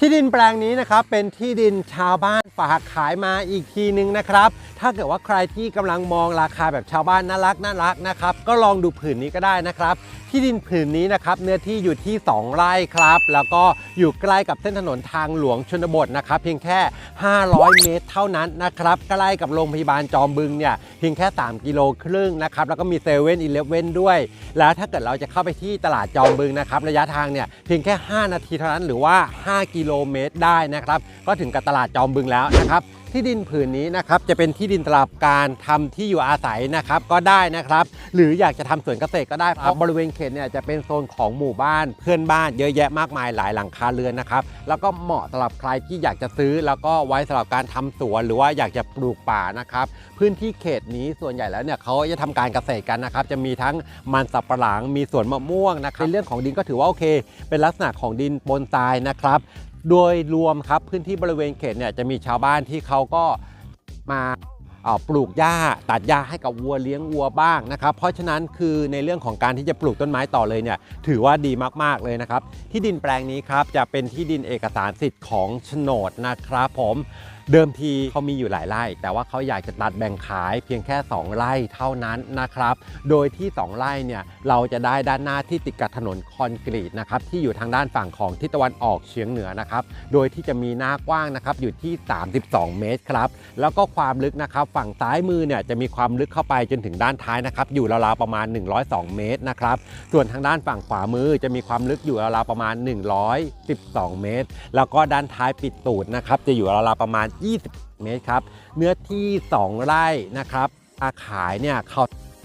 ที่ดินแปลงนี้นะครับเป็นที่ดินชาวบ้านฝากขายมาอีกทีนึงนะครับ ถ้าเกิดว่าใครที่กำลังมองราคาแบบชาวบ้านน่ารักน่ารักนะครับ ก็ลองดูผืนนี้ก็ได้นะครับ ที่ดินผืนนี้นะครับเนื้อที่อยู่ที่ 2 ไร่ครับ แล้วก็อยู่ใกล้กับเส้นถนนทางหลวงชนบทนะครับ เพียงแค่ 500 เมตรเท่านั้นนะครับใกล้กับโรงพยาบาลจอมบึงเนี่ยเพียงแค่ 3 กิโลครึ่งนะครับแล้วก็มีเซเว่นอีเลฟเว่นด้วย แล้วถ้าเกิดเราจะเข้าไปที่ตลาดจอมบึงนะครับระยะทางเนี่ยเพียงแค่ 5 นาทีเท่านั้นหรือว่า 5 กิโลเมตรได้นะครับ ก็ถึงกับตลาดจอมบึงแล้วนะครับที่ดินผืนนี้นะครับจะเป็นที่ดินสำหรับการทำที่อยู่อาศัยนะครับก็ได้นะครับ หรืออยากจะทำสวนเกษตรก็ได้เพราะบริเวณเขตเนี่ยจะเป็นโซนของหมู่บ้านเพื่อนบ้านเยอะแยะมากมายหลายหลังคาเรือนนะครับแล้วก็เหมาะสำหรับใครที่อยากจะซื้อ แล้วก็ไว้สำหรับการทำสวนหรือว่าอยากจะปลูกป่านะครับพื้นที่เขตนี้ส่วนใหญ่แล้วเนี่ยเขาจะทำการเกษตรกันนะครับจะมีทั้งมันสับปะหลังมีสวนมะม่วงนะครับในเรื่องของดินก็ถือว่าโอเค เป็นลักษณะของดินปนทรายนะครับ โดยรวมครับพื้นที่บริเวณเขตเนี่ยจะมีชาวบ้านที่เขาาก็มาปลูกหญ้าตัดหญ้าให้กับวัวเลี้ยงวัวบ้างนะครับ เพราะฉะนั้นคือในเรื่องของการที่จะปลูกต้นไม้ต่อเลยเนี่ยถือว่าดีมากๆเลยนะครับ ที่ดินแปลงนี้ครับจะเป็นที่ดินเอกสารสิทธิ์ของโฉนดนะครับผม เดิมทีเขามีอยู่หลายไร่ แต่ว่าเขาอยากจะตัดแบ่งขายเพียงแค่ 2 ไร่เท่านั้นนะครับ โดยที่ 2 ไร่เนี่ยเราจะได้ด้านหน้าที่ติดกับถนนคอนกรีตนะครับที่อยู่ทางด้านฝั่งของทิศตะวันออกเฉียงเหนือนะครับ โดยที่จะมีหน้ากว้างนะครับอยู่ที่ 32 เมตรครับแล้วก็ความลึกนะครับฝั่งซ้ายมือเนี่ยจะมีความลึกเข้าไปจนถึงด้านท้ายนะครับอยู่ราวๆประมาณ 102 เมตรนะครับส่วนทางด้านฝั่งขวามือจะมีความลึกอยู่ราวๆประมาณ 112 เมตร แล้วก็ด้านท้ายปิดตูดนะครับจะอยู่ราวๆประมาณ20 เมตรครับ เนื้อที่ 2 ไร่นะครับราขายเนี่ยเขา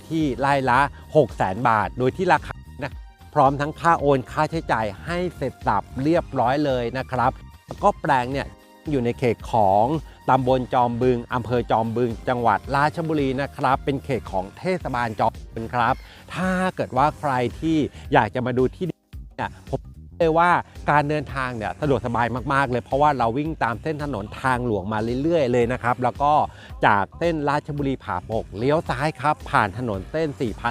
ที่ไร่ละ 6 0 0 0 0บาท โดยที่ราคานะพร้อมทั้งค่าโอนค่าใช้จ่ายให้เสร็จสับเรียบร้อยเลยนะครับแล้วก็แปลงเนี่ยอยู่ในเขตของตำบลจอมบึงอำเภอจอมบึง จังหวัดราชบุรีนะครับ เป็นเขตของเทศบาลจอมบึงครับ ถ้าเกิดว่าใครที่อยากจะมาดูที่ดินเนี่ยผม เลยว่าการเดินทางเนี่ยสะดวกสบายมากๆ เลยเพราะว่าเราวิ่งตามเส้นถนนทางหลวงมาเรื่อยๆ เลยนะครับ แล้วก็จากเส้นราชบุรีผาปกเลี้ยวซ้ายครับ ผ่านถนนเส้น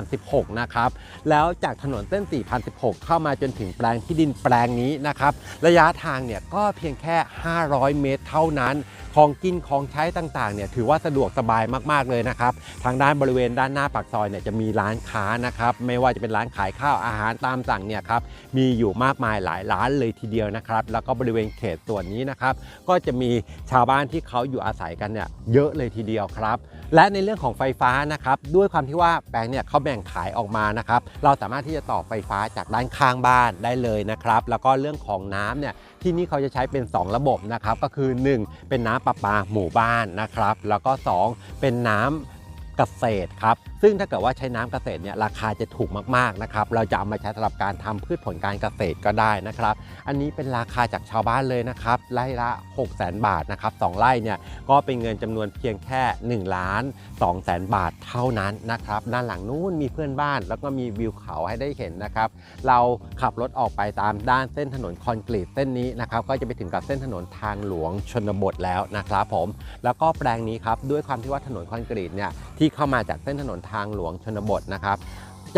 4016 นะครับ แล้วจากถนนเส้น 4016 เข้ามาจนถึงแปลงที่ดินแปลงนี้นะครับ ระยะทางเนี่ยก็เพียงแค่ 500 เมตรเท่านั้น ของกินของใช้ต่างๆเนี่ยถือว่าสะดวกสบายมากๆเลยนะครับ ทางด้านบริเวณด้านหน้าปากซอยเนี่ยจะมีร้านค้านะครับไม่ว่าจะเป็นร้านขายข้าวอาหารตามสั่งเนี่ยครับมีอยู่มากมายหลายร้านเลยทีเดียวนะครับ แล้วก็บริเวณเขตส่วนนี้นะครับ ก็จะมีชาวบ้านที่เขาอยู่อาศัยกันเนี่ยเยอะเลยทีเดียวครับ และในเรื่องของไฟฟ้านะครับ ด้วยความที่ว่าแปลงเนี่ยเขาแบ่งขายออกมานะครับ เราสามารถที่จะต่อไฟฟ้าจากด้านข้างบ้านได้เลยนะครับ แล้วก็เรื่องของน้ำเนี่ยที่นี่เขาจะใช้เป็น 2 ระบบนะครับ ก็คือ 1 เป็นน้ำประปาหมู่บ้านนะครับ แล้วก็ 2 เป็นน้ำ เกษตรครับ ซึ่งถ้าเกิดว่าใช้น้ำเกษตรเนี่ยราคาจะถูกมากๆนะครับ เราจะเอามาใช้สำหรับการทำพืชผลการเกษตรก็ได้นะครับ อันนี้เป็นราคาจากชาวบ้านเลยนะครับ ไร่ละ 6 0 0 0 0 0บาทนะครับสองไร่เนี่ยก็เป็นเงินจำนวนเพียงแค่ 1 ล้าน2แสนบาทเท่านั้นนะครับ ด้านหลังนู้นมีเพื่อนบ้าน แล้วก็มีวิวเขาให้ได้เห็นนะครับ เราขับรถออกไปตามด้านเส้นถนนคอนกรีตเส้นนี้นะครับ ก็จะไปถึงกับเส้นถนนทางหลวงชนบทแล้วนะครับผม แล้วก็แปลงนี้ครับด้วยความที่ว่าถนนคอนกรีตเนี่ยทที่เข้ามาจากเส้นถนนทางหลวงชนบทนะครับ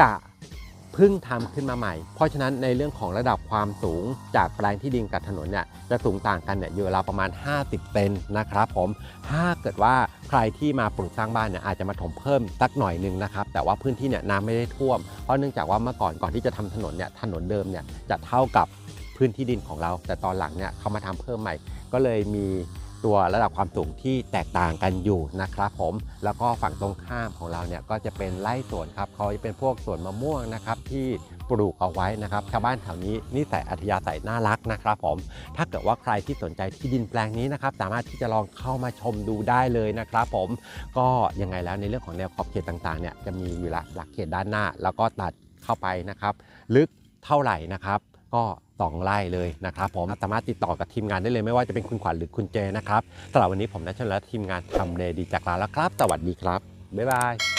จะเพิ่งทำขึ้นมาใหม่ เพราะฉะนั้นในเรื่องของระดับความสูงจากแปลงที่ดินกับถนนเนี่ยจะสูงต่างกันเนี่ยอยู่ราวประมาณ 50เซนนะครับผมถ้าเกิดว่าใครที่มาปลูกสร้างบ้านเนี่ยอาจจะมาถมเพิ่มสักหน่อยนึงนะครับแต่ว่าพื้นที่เนี่ยน้ำไม่ได้ท่วม เพราะเนื่องจากว่าเมื่อก่อนก่อนที่จะทำถนนเนี่ยถนนเดิมเนี่ยจะเท่ากับพื้นที่ดินของเรา แต่ตอนหลังเนี่ยเขามาทำเพิ่มใหม่ ก็เลยมี ตัวระดับความสูงที่แตกต่างกันอยู่นะครับผมแล้วก็ฝั่งตรงข้ามของเราเนี่ยก็จะเป็นไร่สวนครับเขาจะเป็นพวกสวนมะม่วงนะครับที่ปลูกเอาไว้นะครับชาวบ้านแถวนี้นิสัยอัธยาศัยน่ารักนะครับผมถ้าเกิดว่าใครที่สนใจที่ดินแปลงนี้นะครับสามารถที่จะลองเข้ามาชมดูได้เลยนะครับผมก็ยังไงแล้วในเรื่องของแนวขอบเขตต่างๆเนี่ยจะมีอยู่ละหลักเขตด้านหน้า แล้วก็ตัดเข้าไปนะครับ ลึกเท่าไหร่นะครับ ก็ สองไร่เลยนะครับผมสามารถติดต่อกับทีมงานได้เลยไม่ว่าจะเป็นคุณขวัญหรือคุณเจนะครับสำหรับวันนี้ผมนัชชนและทีมงานทำเลดีจากลาแล้วครับ สวัสดีครับบ๊ายบาย